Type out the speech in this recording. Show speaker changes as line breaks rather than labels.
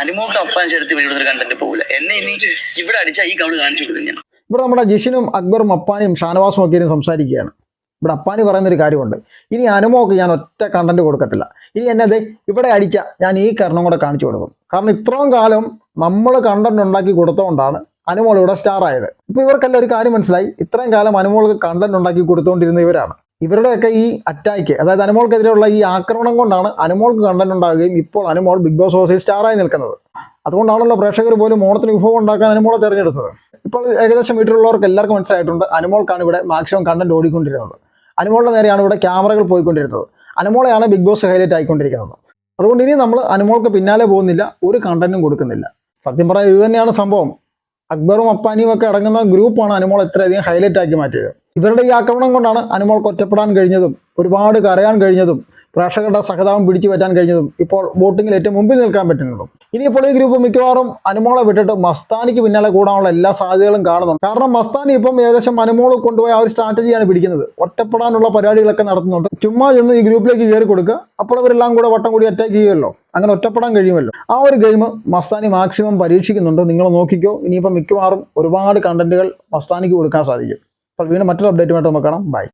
അനുമോട്ട് upon ചേർത്ത് വീടുന്ന content പോകില്ല എന്നെ ഇനി ഇവിടെ അടിച്ചാൽ ഈ കവൾ കാണിച്ചു കൊടുക്കും ഞാൻ.
ഇവിടെ നമ്മുടെ ജിഷിനും അക്ബറും അപ്പാനും ഷാനവാസും ഒക്കെ സംസാരിക്കുകയാണ്. ഇവിടെ അപ്പാനി പറയുന്ന ഒരു കാര്യമുണ്ട്. ഇനി അനുമോക്ക് ഞാൻ ഒറ്റ കണ്ടന്റ് കൊടുക്കത്തില്ല. ഇനി എന്നെ ദേ ഇവിടെ അടിച്ച ഞാൻ ഈ കാരണം കൂടെ കാണിച്ചു കൊടുക്കും. കാരണം ഇത്രയും കാലം നമ്മൾ കണ്ടന്റ് ഉണ്ടാക്കി കൊടുത്തോണ്ടാണ് അനുമോൾ ഇവിടെ സ്റ്റാർ ആയത്. ഇപ്പൊ ഇവർക്കെല്ലാം ഒരു കാര്യം മനസ്സിലായി. ഇത്രയും കാലം അനുമോൾക്ക് കണ്ടന്റ് ഉണ്ടാക്കി കൊടുത്തോണ്ടിരുന്ന ഇവരാണ്. ഇവരുടെയൊക്കെ ഈ അറ്റാക്ക് അതായത് അനുമോൾക്കെതിരെയുള്ള ഈ ആക്രമണം കൊണ്ടാണ് അനുമോൾക്ക് കണ്ടന്റ് ഉണ്ടാകുകയും ഇപ്പോൾ അനുമോൾ ബിഗ് ബോസ് ഹൗസിൽ സ്റ്റാറായി നിൽക്കുന്നത്. അതുകൊണ്ടാണല്ലോ പ്രേക്ഷകർ പോലും ഓണത്തിന് വിഭവം ഉണ്ടാക്കാൻ അനുമോളെ തിരഞ്ഞെടുത്തത്. ഇപ്പോൾ ഏകദേശം വീട്ടിലുള്ളവർക്ക് എല്ലാവർക്കും മനസ്സിലായിട്ടുണ്ട് അനുമോൾക്കാണ് ഇവിടെ മാക്സിമം കണ്ടന്റ് ഓടിക്കൊണ്ടിരുന്നത്. അനുമോളുടെ നേരെയാണ് ഇവിടെ ക്യാമറകൾ പോയിക്കൊണ്ടിരുന്നത്. അനുമോളെയാണ് ബിഗ് ബോസ് ഹൈലൈറ്റ് ആയിക്കൊണ്ടിരിക്കുന്നത്. അതുകൊണ്ട് ഇനി നമ്മൾ അനുമോൾക്ക് പിന്നാലെ പോകുന്നില്ല ഒരു കണ്ടന്റും കൊടുക്കുന്നില്ല. സത്യം പറയാൻ ഇത് തന്നെയാണ് സംഭവം. അക്ബറും അപ്പാനിയും ഒക്കെ അടങ്ങുന്ന ഗ്രൂപ്പാണ് അനുമോൾ ഇത്രയധികം ഹൈലൈറ്റ് ആക്കി മാറ്റിയത്. ഇവരുടെ ഈ ആക്രമണം കൊണ്ടാണ് അനുമോൾക്ക് ഒറ്റപ്പെടാൻ കഴിഞ്ഞതും ഒരുപാട് കരയാൻ കഴിഞ്ഞതും പ്രേക്ഷകരുടെ സഹതാപം പിടിച്ചു പറ്റാൻ കഴിഞ്ഞതും ഇപ്പോൾ വോട്ടിങ്ങിൽ ഏറ്റവും മുമ്പിൽ നിൽക്കാൻ പറ്റുന്നതും ഇനിയിപ്പോൾ ഈ ഗ്രൂപ്പ് മിക്കവാറും അനുമോളെ വിട്ടിട്ട് മസ്താനിക്ക് പിന്നാലെ കൂടാനുള്ള എല്ലാ സാധ്യതകളും കാണുന്നുണ്ട്. കാരണം മസ്താനി ഇപ്പം ഏകദേശം അനുമോൾ കൊണ്ടുപോയ ആ ഒരു സ്ട്രാറ്റജിയാണ് പിടിക്കുന്നത്. ഒറ്റപ്പെടാനുള്ള പരിപാടികളൊക്കെ നടത്തുന്നുണ്ട്. ചുമ്മാ ചെന്ന് ഈ ഗ്രൂപ്പിലേക്ക് കയറി കൊടുക്കുക അപ്പോൾ അവരെല്ലാം കൂടെ വട്ടം കൂടി അറ്റാക്ക് ചെയ്യുമല്ലോ. അങ്ങനെ ഒറ്റപ്പെടാൻ കഴിയുമല്ലോ. ആ ഒരു ഗെയിം മസ്താനി മാക്സിമം പരീക്ഷിക്കുന്നുണ്ട്. നിങ്ങൾ നോക്കിക്കോ. ഇനിയിപ്പോൾ മിക്കവാറും ഒരുപാട് കണ്ടന്റുകൾ മസ്താനിക്ക് കൊടുക്കാൻ സാധിക്കും. അപ്പോൾ വീണ്ടും മറ്റൊരു അപ്ഡേറ്റുമായിട്ട് നമുക്ക് കാണാം. ബൈ